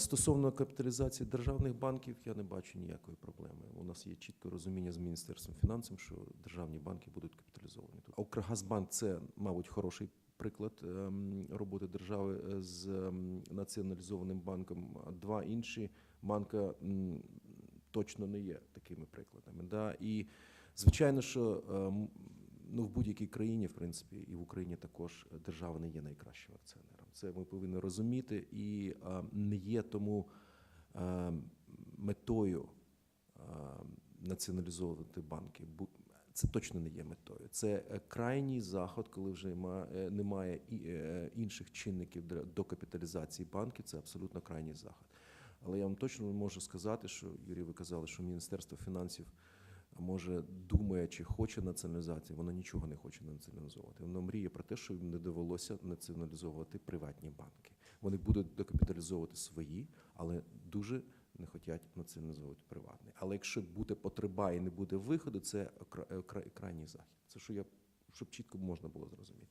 Стосовно капіталізації державних банків, я не бачу ніякої проблеми. У нас є чітке розуміння з міністерством фінансів, що державні банки будуть капіталізовані. А Укргазбанк це, мабуть, хороший приклад ем, роботи держави е, з ем, націоналізованим банком. Два інші банка точно не є такими прикладами. Да? І звичайно, що ем, ну, в будь-якій країні, в принципі, і в Україні також держава не є найкращим акціонером. Це ми повинні розуміти, і е, не є тому е, метою е, націоналізовувати банки. Це точно не є метою. Це крайній заход, коли вже немає інших чинників для докапіталізації банків. Це абсолютно крайній заход. Але я вам точно можу сказати, що Юрій, ви казали, що Міністерство фінансів може думає чи хоче націоналізації, воно нічого не хоче націоналізовувати. Воно мріє про те, що їм не довелося націоналізовувати приватні банки. Вони будуть докапіталізовувати свої, але дуже не хочуть націоналізовувати приватні. Але якщо буде потреба і не буде виходу, це кра- кра- крайній захід. Це що я щоб чітко можна було зрозуміти.